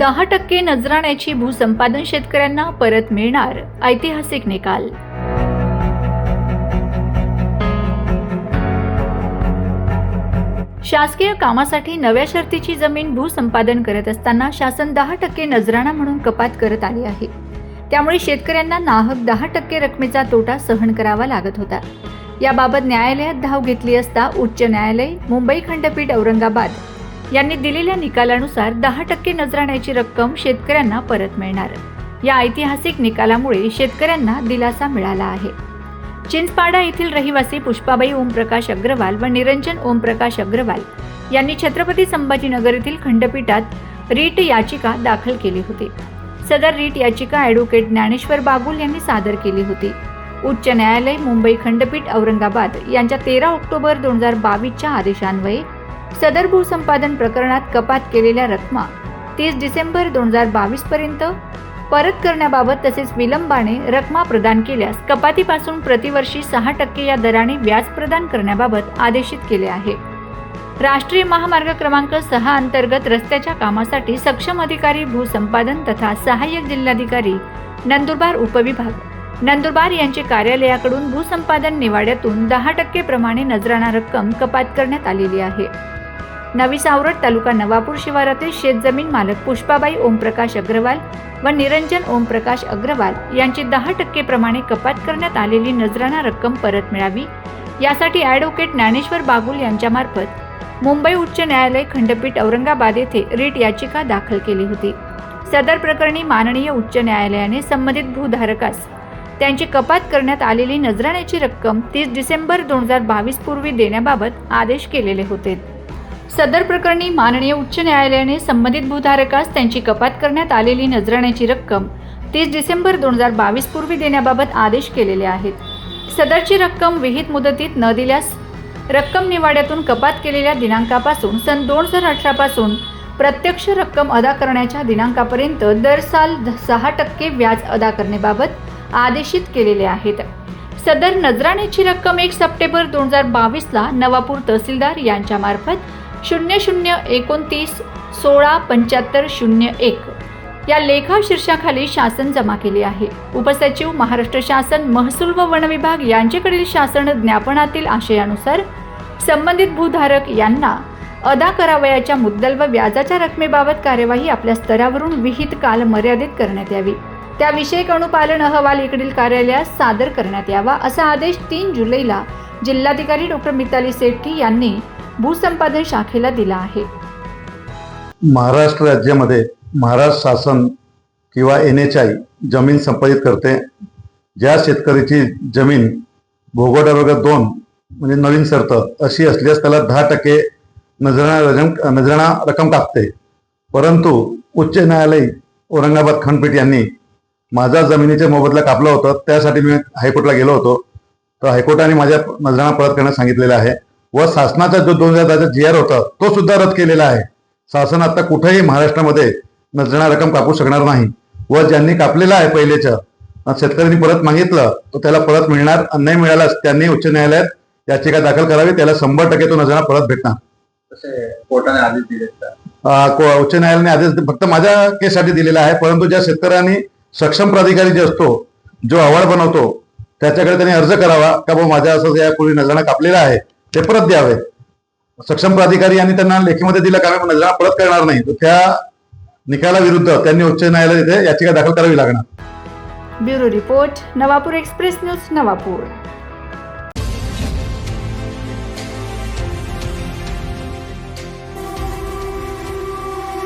दहा टक्के नजराण्याची भूसंपादन शेतकऱ्यांना परत मिळणार. ऐतिहासिक निकाल. शासकीय कामासाठी नव्या शर्तीची जमीन भूसंपादन करत असताना शासन दहा टक्के नजराणा म्हणून कपात करत आली आहे. त्यामुळे शेतकऱ्यांना नाहक दहा टक्के रकमेचा तोटा सहन करावा लागत होता. याबाबत न्यायालयात धाव घेतली असता उच्च न्यायालय मुंबई खंडपीठ औरंगाबाद यांनी दिलेल्या निकालानुसार दहा टक्के नजराण्याची रक्कम शेतकऱ्यांना परत मिळणार. या ऐतिहासिक निकालामुळे शेतकऱ्यांना दिलासा मिळाला आहे. चिंचपाडा येथील रहिवासी पुष्पाबाई ओमप्रकाश अग्रवाल व निरंजन ओमप्रकाश अग्रवाल यांनी छत्रपती संभाजीनगर येथील खंडपीठात रीट याचिका दाखल केली होती. सदर रीट याचिका ॲडव्होकेट ज्ञानेश्वर बागुल यांनी सादर केली होती. उच्च न्यायालय मुंबई खंडपीठ औरंगाबाद यांच्या तेरा ऑक्टोबर दोन हजार बावीसच्या आदेशान्वये सदर भूसंपादन प्रकरणात कपात केलेल्या रकमा तीस डिसेंबर दोन हजार बावीस पर्यंत परत करण्याबाबत तसेच विलंबाने रकमा प्रदान केल्यास कपातीपासून प्रतिवर्षी सहा टक्के या दराने व्याज प्रदान करण्याबाबत आदेशित केले आहे. राष्ट्रीय महामार्ग क्रमांक सहा अंतर्गत रस्त्याच्या कामासाठी सक्षम अधिकारी भूसंपादन तथा सहाय्यक जिल्हाधिकारी नंदुरबार उपविभाग. नंदुरबार यांचे कार्यालयाकडून भूसंपादन निवाड्यातून दहा टक्के प्रमाणे नजराणा रक्कम कपात करण्यात आलेली आहे. नवी सावरट तालुका नवापूर शिवारातील शेतजमीन मालक पुष्पाबाई ओमप्रकाश अग्रवाल व निरंजन ओमप्रकाश अग्रवाल यांची दहा टक्के प्रमाणे कपात करण्यात आलेली नजराणा रक्कम परत मिळावी. यासाठी ॲडव्होकेट ज्ञानेश्वर बागुल यांच्यामार्फत मुंबई उच्च न्यायालय खंडपीठ औरंगाबाद येथे रीट याचिका दाखल केली होती. सदर प्रकरणी माननीय उच्च न्यायालयाने संबंधित भूधारकास त्यांची कपात करण्यात आलेली नजराण्याची रक्कम तीस डिसेंबर दोन हजार बावीस पूर्वी देण्याबाबत आदेश केलेले होते. सदर प्रकरणी माननीय उच्च न्यायालयाने संबंधित भूधारकास त्यांची कपात करण्यात आलेली नजराण्याची रक्कम तीस डिसेंबर दोन हजार बावीस पूर्वी देण्याबाबत आदेश केलेले आहेत. सदरची रक्कम विहित मुदतीत न दिल्यास रक्कम निवाड्यातून कपात केलेल्या दिनांकापासून सन दोन हजार अठरापासून प्रत्यक्ष रक्कम अदा करण्याच्या दिनांकापर्यंत दर साल सहा टक्के व्याज अदा करण्याबाबत आदेशित केलेले आहेत. सदर नजराण्याची रक्कम एक सप्टेंबर दोन हजार बावीसला नवापूर तहसीलदार यांच्यामार्फत शून्य शून्य एकोणतीस सोळा पंच्याहत्तर शून्य एक. या लेखा शीर्षाखाली शासन जमा केले आहे. उपसचिव महाराष्ट्र शासन महसूल व वन विभाग यांच्याकडील शासन ज्ञापनातील आशयानुसार संबंधित भूधारक यांना अदा करावयाच्या मुद्दल व व्याजाच्या रकमेबाबत कार्यवाही आपल्या स्तरावरून विहित काल मर्यादित करण्यात यावी. त्याविषयक अनुपालन अहवाल इकडील कार्यालयास सादर करण्यात यावा असा आदेश तीन जुलैला जिल्हाधिकारी डॉक्टर मिताली सेठी यांनी भूसंपादन शाखेला दिला आहे. महाराष्ट्र राज्यामध्ये महाराष्ट्र शासन किंवा एन एच आय जमीन संपादित करते. ज्या शेतकऱ्याची जमीन भोगोटा वर्ग दोन म्हणजे नवीन शर्त अशी असल्यास त्याला दहा टक्के नजराणा रजम नजराणा रक्कम टाकते परंतु उच्च न्यायालय औरंगाबाद खंडपीठ यांनी माझा जमिनीचा मोबदला कापला होता त्यासाठी मी हायकोर्टला गेलो होतो. तर हायकोर्टाने माझ्या नजराणा परत करण्यास सांगितलेलं आहे. व शासनाचा जो दोन हजार दहाचा जी आर होता तो सुद्धा रद्द केलेला आहे. शासन आता कुठेही महाराष्ट्रामध्ये नजराणा रक्कम कापू शकणार नाही. व ज्यांनी कापलेला आहे पहिलेच्या शेतकऱ्यांनी परत मागितलं तर त्याला परत मिळणार अन नाही मिळाल्यास त्यांनी उच्च न्यायालयात याचिका दाखल करावी त्याला शंभर टक्के तो नजराणा परत भेटणार. कोर्टाने आदेश दिले उच्च न्यायालयाने आदेश फक्त माझ्या केससाठी दिलेला आहे परंतु ज्या शेतकऱ्यांनी सक्षम प्राधिकारी जे असतो जो अहवाल बनवतो त्याच्याकडे त्यांनी अर्ज करावा का बाबा माझ्या असं यापूर्वी नजराणा कापलेला आहे? ते परत द्यावे. सक्षम प्राधिकारी यांनी त्यांना लेखीमध्ये दिलं काय मी परत करणार नाही. तर त्या निकालाविरुद्ध त्यांनी उच्च न्यायालयात इथे याचिका दाखल करावी लागणार. Bureau report Navapur express news Navapur.